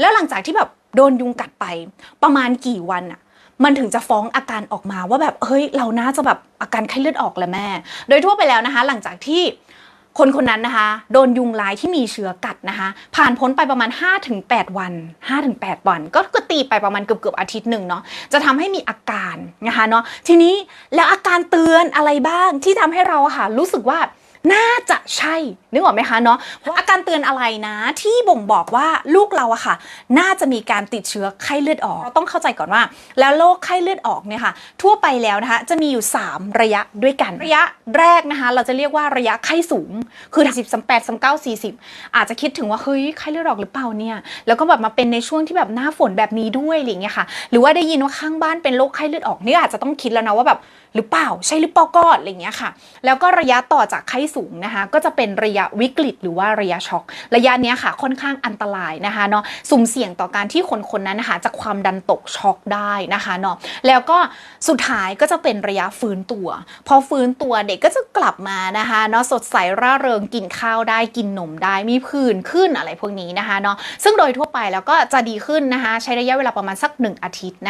แล้วหลังจากที่แบบโดนยุงกัดไปประมาณกี่วันอะมันถึงจะฟ้องอาการออกมาว่าแบบเฮ้ยเราน่าจะแบบอาการไข้เลือดออกแหละแม่ โดยทั่วไปแล้วนะคะ หลังจากที่คนคนนั้นนะคะ โดนยุงลายที่มีเชื้อกัดนะคะ ผ่านพ้นไปประมาณ 5-8 วัน5-8 วัน ก็ก็ตีไปประมาณเกือบเกือบๆอาทิตย์หนึ่งเนาะจะทำให้มีอาการนะคะเนาะทีนี้แล้วอาการเตือนอะไรบ้างที่ทำให้เราค่ะรู้สึกว่า น่าจะใช่ นึกออกไหมคะเนาะว่าอาการเตือนอะไรนะ ที่บ่งบอกว่าลูกเราอะค่ะ น่าจะมีการติดเชื้อไข้เลือดออกเราต้องเข้าใจก่อนว่า แล้วโรคไข้เลือดออกเนี่ยค่ะ ทั่วไปแล้วนะคะจะมีอยู่ 3 ระยะด้วยกัน ระยะแรกนะคะ เราจะเรียกว่าระยะไข้สูง คือ10 38 39 40อาจจะคิดถึงว่าเฮ้ยไข้เลือดออกหรือเปล่าเนี่ยแล้วก็แบบมาเป็นในช่วงที่แบบหน้าฝนแบบนี้ด้วยอะไรอย่างเงี้ยค่ะ หรือว่าได้ยินว่าข้างบ้านเป็นโรคไข้เลือดออกนี่อาจจะต้องคิดแล้วนะว่าแบบหรือเปล่าใช่หรือเปล่าก็อะไรเงี้ยค่ะ แล้วก็ระยะต่อจากไข้สูงนะคะก็จะเป็นระยะวิกฤตหรือว่าระยะช็อก ระยะนี้ค่ะค่อนข้างอันตรายนะคะเนาะสุ่มเสี่ยงต่อการที่คนคนนั้นนะคะจะความดันตกช็อกได้นะคะเนาะแล้วก็สุดท้ายก็จะเป็นระยะฟื้นตัว พอฟื้นตัวเด็กก็จะกลับมานะคะเนาะสดใสร่าเริงกินข้าวได้กินนมได้มีผื่นขึ้นอะไรพวกนี้นะคะเนาะซึ่งโดยทั่วไปแล้วก็จะดีขึ้นนะคะใช้ระยะเวลาประมาณสักหนึ่งอาทิตย์นะ